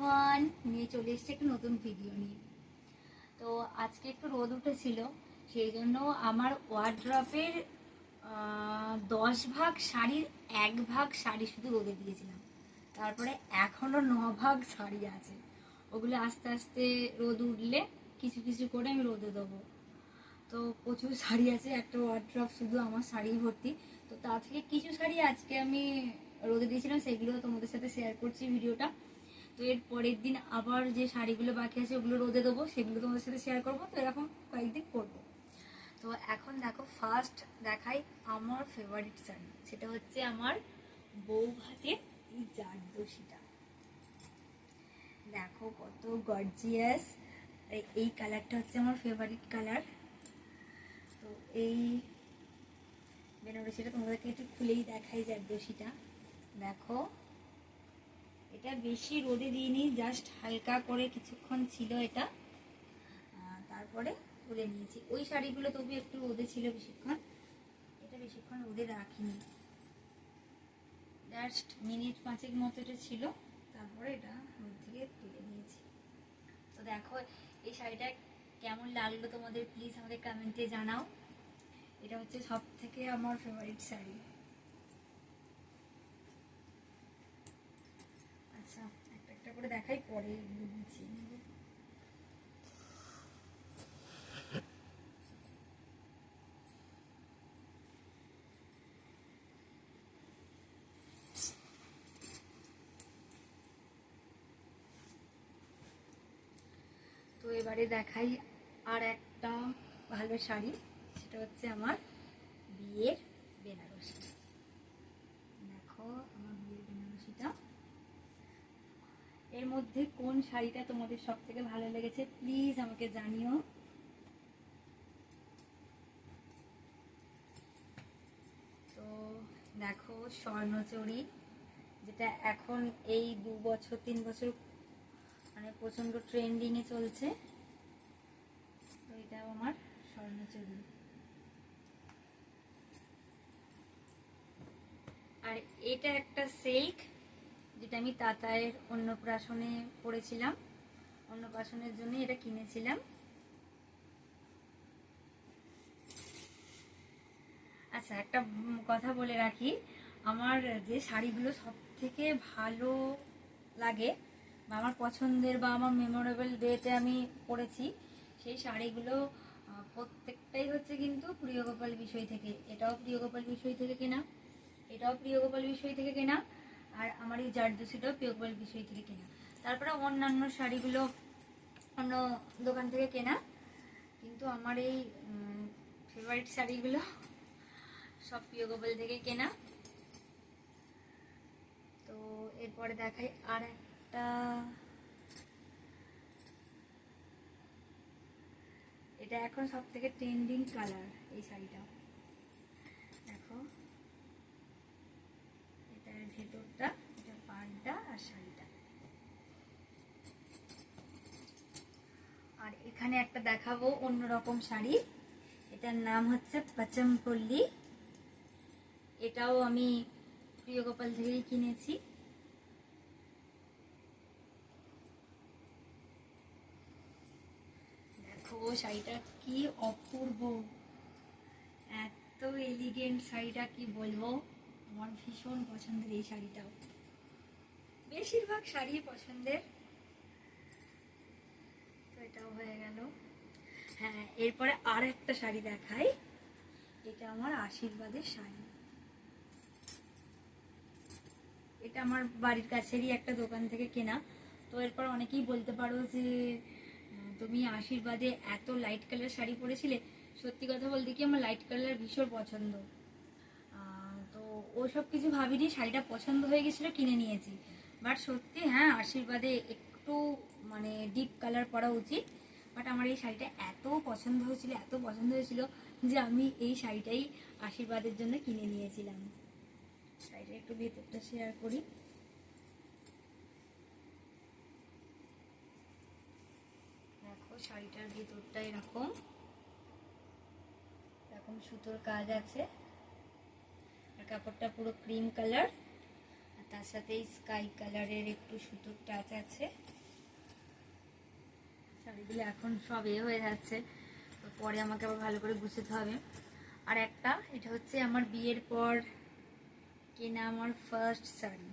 One নিয়ে চলে এসছে একটা নতুন ভিডিও নিয়ে। তো আজকে একটু রোদ উঠেছিল, সেই জন্য আমার ওয়ার্ড্রপের দশ ভাগ শাড়ির এক ভাগ শাড়ি শুধু রোদে দিয়েছিলাম। তারপরে এখনও ন ভাগ শাড়ি আছে। ওগুলো আস্তে আস্তে রোদ উঠলে কিছু কিছু করে আমি রোদে দেবো। তো প্রচুর শাড়ি আছে, একটা ওয়ার্ড্রপ শুধু আমার শাড়ি ভর্তি। তো তা থেকে কিছু শাড়ি আজকে আমি রোদে দিয়েছিলাম, সেগুলো তোমাদের সাথে শেয়ার করছি ভিডিওটা তো এর পরের দিন আবার যে শাড়িগুলো বাকি আছে, ওগুলো রোদে দেবো, সেগুলো তোমাদের সাথে শেয়ার করব। তো এরকম কয়েকদিন করব। তো এখন দেখো ফার্স্ট দেখাই আমার ফেভারিট শাড়ি। সেটা হচ্ছে আমার বউ ভাতের এই জারদোশিটা দেখো কত গর্জিয়াস এই কালারটা হচ্ছে আমার ফেভারিট কালার তো এই বেনারসিটা তোমাদেরকে একটু খুলেই দেখাই জারদোশিটা দেখো। এটা বেশি রোদে দিইনি জাস্ট হালকা করে কিছুক্ষণ ছিল এটা। তারপরে তুলে নিয়েছি। ওই শাড়িগুলো তবু একটু রোদে ছিল বেশিক্ষণ। এটা বেশিক্ষণ রোদে রাখিনি। জাস্ট মিনিট পাঁচেক মতো এটা ছিল। তারপরে এটা রোদ থেকে তুলে নিয়েছি। তো দেখো, এই শাড়িটা কেমন লাগল তোমাদের? প্লিজ আমাদের কমেন্টে জানাও। এটা হচ্ছে সব থেকে আমার ফেভারিট শাড়ি। আচ্ছা একটা একটা করে দেখাই, পরে এগুলো গুছিয়ে নেব। তো এবারে দেখাই আর একটা ভালো শাড়ি, সেটা হচ্ছে আমার বিয়ের বেনারসি দেখো, আমার বিয়ের বেনারসিটা এর মধ্যে কোন শাড়িটা তোমাদের সব থেকে ভালো লেগেছে? প্লিজ আমাকে জানিও। তো দেখো, স্বর্ণচুরি, যেটা এখন এই দু বছর, তিন বছর মানে প্রচণ্ড ট্রেন্ডিংয়ে চলছে। তো এটাও আমার স্বর্ণচুরি। আর এটা একটা সিল্ক যেটা আমি তাতায়ের অন্নপ্রাশনে পড়েছিলাম। অন্নপ্রাশনের জন্য এটা কিনেছিলাম। আচ্ছা একটা কথা বলে রাখি। আমার যে শাড়িগুলো সব থেকে ভালো লাগে বা আমার পছন্দের বা আমার মেমোরেবল ডেতে আমি পরেছি সেই শাড়িগুলো প্রত্যেকটাই হচ্ছে কিন্তু প্রিয়গোপাল বিষয় থেকে। এটাও প্রিয়গোপাল বিষয় থেকে কেনা, এটাও প্রিয়গোপাল বিষয় থেকে কেনা। আর আমার এই জারদোসিটাও প্রিয়গোপাল বিষয় থেকে কেনা। তারপরে অন্যান্য শাড়িগুলো অন্য দোকান থেকে কেনা। কিন্তু আমার এই ফেভারিট শাড়িগুলো সব প্রিয়গোপাল থেকে কেনা। তো এরপরে দেখাই আর একটা এটা এখন সব থেকে ট্রেন্ডিং কালার এই শাড়িটা। দেখো। ভেতরটা, এটা পাড়টা আর শাড়িটা। আর এখানে একটা দেখাবো অন্যরকম শাড়ি। এটার নাম হচ্ছে পাচমপল্লী। এটাও আমি প্রিয়গোপাল থেকেই কিনেছি। দেখো শাড়িটা কি অপূর্ব। এত এলিগেন্ট শাড়িটা কি বলব? আমার ভীষণ পছন্দের এই শাড়িটাও। বেশিরভাগ শাড়ি পছন্দের। তো এটাও হয়ে গেল। হ্যাঁ এরপরে আর একটা শাড়ি দেখাই। এটা আমার আশীর্বাদের শাড়ি। এটা আমার বাড়ির কাছেরই একটা দোকান থেকে কেনা। তো এরপর অনেকেই বলতে পারো যে তুমি আশীর্বাদে এত লাইট কালার শাড়ি পরেছিলে। সত্যি কথা বলতে কি, আমার লাইট কালার ভীষণ পছন্দ। ওসব কিছু ভাবিনি, শাড়িটা পছন্দ হয়ে গেছিল, কিনে নিয়েছি। বাট সত্যি হ্যাঁ আশীর্বাদে একটু মানে ডিপ কালার পরা উচিত। বাট আমার এই শাড়িটা এত পছন্দ হয়েছিল, এত পছন্দ হয়েছিল যে আমি এই শাড়িটাই আশীর্বাদের জন্য কিনে নিয়েছিলাম। শাড়িটা একটু ভেতরটা শেয়ার করি। দেখো, শাড়িটার ভেতরটা এরকম। এরকম সুতোর কাজ আছে। কাপড়টা পুরো ক্রিম কালার, আর তার সাথে স্কাই কালারের একটু সুতোর টাচ আছে। শাড়িগুলো এখন সব এ হয়ে যাচ্ছে, তো পরে আমাকে আবার ভালো করে গুছাতে হবে। আর একটা, এটা হচ্ছে আমার বিয়ের পর কেনা আমার ফার্স্ট শাড়ি।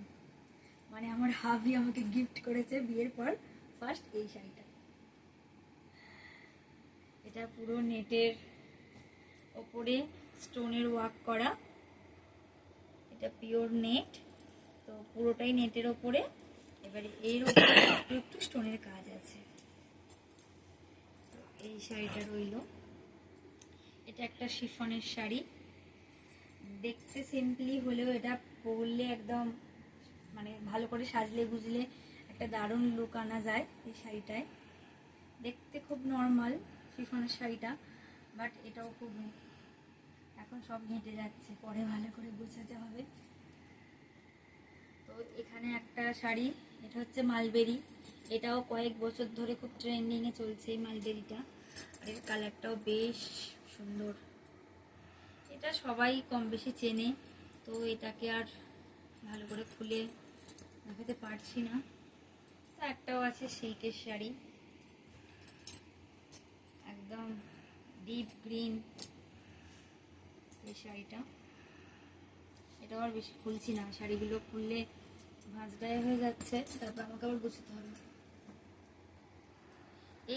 মানে আমার হাবি আমাকে গিফট করেছে বিয়ের পর ফার্স্ট এই শাড়িটা। এটা পুরো নেটের ওপরে স্টোনের ওয়ার্ক করা। এটা পিওর নেট তো পুরোটাই নেটের ওপরে। এবারে এর ওপরে একটু একটু স্টোনের কাজ আছে। এই শাড়িটা রইল। এটা একটা শিফনের শাড়ি। দেখতে সিম্পলি হলেও এটা পরলে একদম মানে ভালো করে সাজলে গুজলে একটা দারুণ লুক আনা যায় এই শাড়িটায়। দেখতে খুব নর্মাল শিফনের শাড়িটা বাট এটাও খুব এখন সব ঘেঁটে যাচ্ছে। পরে ভালো করে গোছাতে হবে। তো এখানে একটা শাড়ি, এটা হচ্ছে মালবেরি। এটাও কয়েক বছর ধরে খুব ট্রেন্ডিংয়ে চলছে এই মালবেরিটা। আর এর কালারটাও বেশ সুন্দর। এটা সবাই কম বেশি চেনে, তো এটাকে আর ভালো করে খুলে দেখাতে পারছি না। তো একটাও আছে সিল্কের শাড়ি। একদম ডিপ গ্রিন এই শাড়িটা। এটা আর বেশি খুলছি না। শাড়িগুলো খুললে ভাঁজটায় হয়ে যাচ্ছে, তারপর আমাকে আবার গুছতে হবে।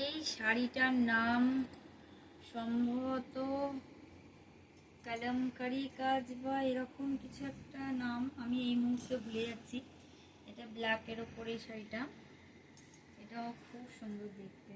এই শাড়িটার নাম সম্ভবত কালামকারি কাজ বা এরকম কিছু একটা নাম। আমি এই মুহূর্তে ভুলে যাচ্ছি। এটা ব্ল্যাকের ওপরে শাড়িটা। এটাও খুব সুন্দর দেখতে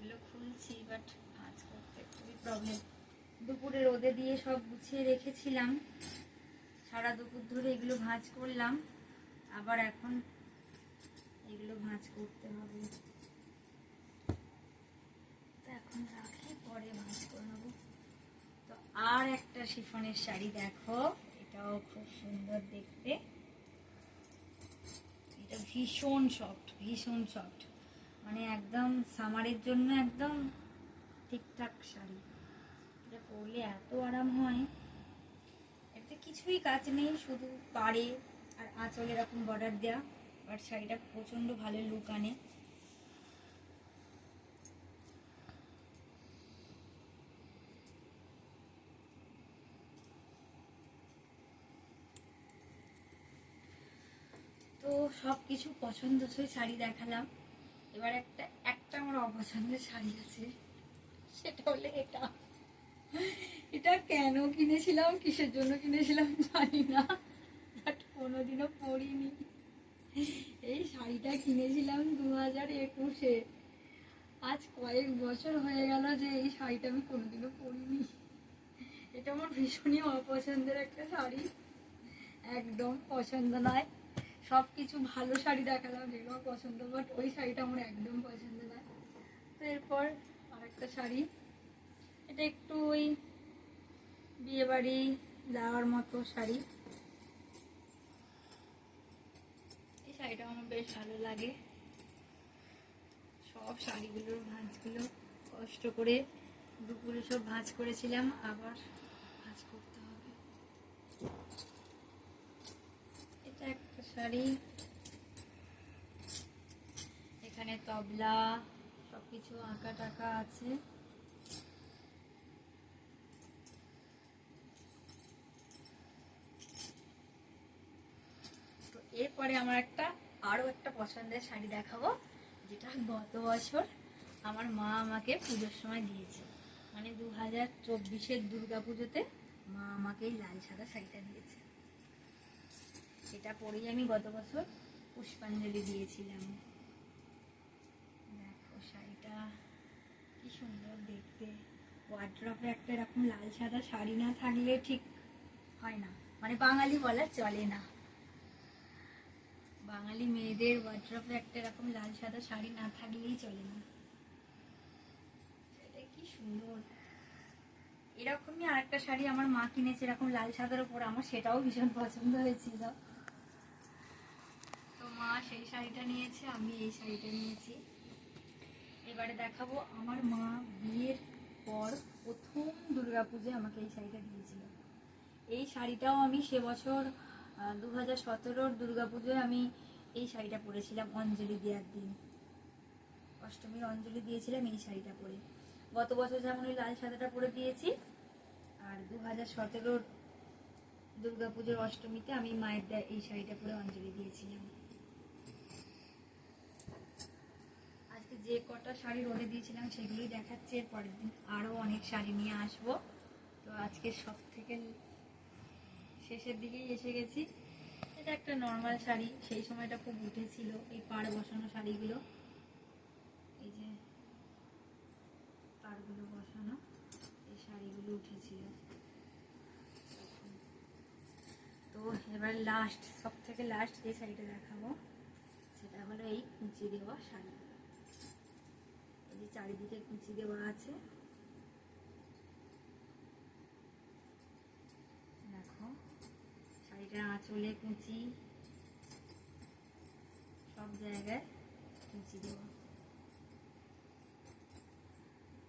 দেখো শাড়িগুলো বাট ভাঁজ করতে খুবই প্রবলেম দুপুরে রোদে দিয়ে সব গুছিয়ে রেখেছিলাম। সারা দুপুর ধরে এগুলো ভাঁজ করলাম। আবার এখন এগুলো ভাঁজ করতে হবে। এখন রাখি, পরে ভাঁজ করে নেব। তো আর একটা শিফনের শাড়ি দেখো, এটাও খুব সুন্দর দেখতে। এটা ভীষণ সফট ভীষণ সফট মানে একদম সামারের জন্য একদম ঠিকঠাক শাড়ি। এটা পরলে এত আরাম হয়। এতে কিছুই কাজ নেই, শুধু পাড়ে আর আঁচল এরকম বর্ডার দেওয়া বাট শাড়িটা প্রচণ্ড ভালো লুক আনে। তো সব কিছু পছন্দসই শাড়ি দেখালাম। এবার একটা একটা আমার অপছন্দের শাড়ি আছে। সেটা হলে এটা। এটা কেন কিনেছিলাম, কিসের জন্য কিনেছিলাম জানি না। বাট কোনোদিনও পরিনি। এই শাড়িটা কিনেছিলাম দু হাজার একুশে। আজ কয়েক বছর হয়ে গেল যে এই শাড়িটা আমি কোনোদিনও পরিনি। এটা আমার ভীষণই অপছন্দের একটা শাড়ি। একদম পছন্দ নয়। সব কিছু ভালো শাড়ি দেখালাম, যেগুলো পছন্দ বাট ওই শাড়িটা আমার একদম পছন্দ না। তো এরপর আরেকটা শাড়ি। এটা একটু ওই বিয়েবাড়ি যাওয়ার মতো শাড়ি। এই শাড়িটা আমার বেশ ভালো লাগে। সব শাড়িগুলোর ভাঁজগুলো কষ্ট করে দুপুরে সব ভাঁজ করেছিলাম, আবার ভাঁজ করতে হবে এটা একটা শাড়ি, এখানে তবলা, সবকিছু আঁকা টাকা আছে। তো এরপরে আমার একটা আরও একটা পছন্দের শাড়ি দেখাবো, যেটা গত বছর আমার মা আমাকে পুজোর সময় দিয়েছে। মানে দু হাজার চব্বিশের দুর্গা পুজোতে মা আমাকে এই লাল সাদা শাড়িটা দিয়েছে। এটা পরেই আমি গত বছর পুষ্পাঞ্জলি দিয়েছিলাম। দেখো শাড়িটা, কি সুন্দর দেখতে। ওয়ার্ড্রপে একটা এরকম লাল সাদা শাড়ি না থাকলে ঠিক হয় না। মানে বাঙালি বলা চলে না। বাঙালি মেয়েদের ওয়ার্ড্রপে একটা এরকম লাল সাদা শাড়ি না থাকলেই চলে না। এটা কি সুন্দর। এরকমই আরেকটা শাড়ি আমার মা কিনেছে, এরকম লাল সাদার উপর। আমার সেটাও ভীষণ পছন্দ হয়েছিল। মা সেই শাড়িটা নিয়েছে, আমি এই শাড়িটা নিয়েছি। এবারে দেখাবো আমার মা বিয়ের পর প্রথম দুর্গাপুজোয় আমাকে এই শাড়িটা দিয়েছিল। এই শাড়িটাও আমি সে বছর দু হাজার সতেরোর দুর্গাপুজোয় আমি এই শাড়িটা পরেছিলাম, অঞ্জলি দেওয়ার দিন। অষ্টমীর অঞ্জলি দিয়েছিলাম এই শাড়িটা পরে। গত বছর যেমন ওই লাল সাদাটা পরে দিয়েছি, আর দু হাজার সতেরোর দুর্গাপুজোর অষ্টমীতে আমি মায়ের এই শাড়িটা পরে অঞ্জলি দিয়েছিলাম আজকে যে কটা শাড়ি রোদে দিয়েছিলাম সেগুলোই দেখাচ্ছে এর পরের দিন আরও অনেক শাড়ি নিয়ে আসব। তো আজকে সব থেকে শেষের দিকেই এসে গেছি। এটা একটা নর্মাল শাড়ি, সেই সময়টা খুব উঠেছিল, এই পাড় বসানো শাড়িগুলো। এই যে পাড়গুলো বসানো, এই শাড়িগুলো উঠেছিল। তো এবার লাস্ট সব থেকে লাস্ট যে শাড়িটা দেখাবো, সেটা হলো এই কুচি দেওয়া শাড়ি। যে চারিদিকে কুচি দেওয়া আছে। দেখো শাড়িটার আঁচলে কুচি, সব জায়গায় কুচি দেওয়া।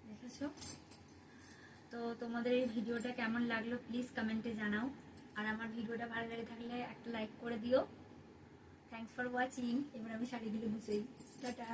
দেখেছ? তো তোমাদের এই ভিডিওটা কেমন লাগল প্লিজ কমেন্টে জানাও। আর আমার ভিডিওটা ভালো লেগে থাকলে একটা লাইক করে দিও। থ্যাংকস ফর ওয়াচিং এবার আমি শাড়িগুলো গুছোই টাটা।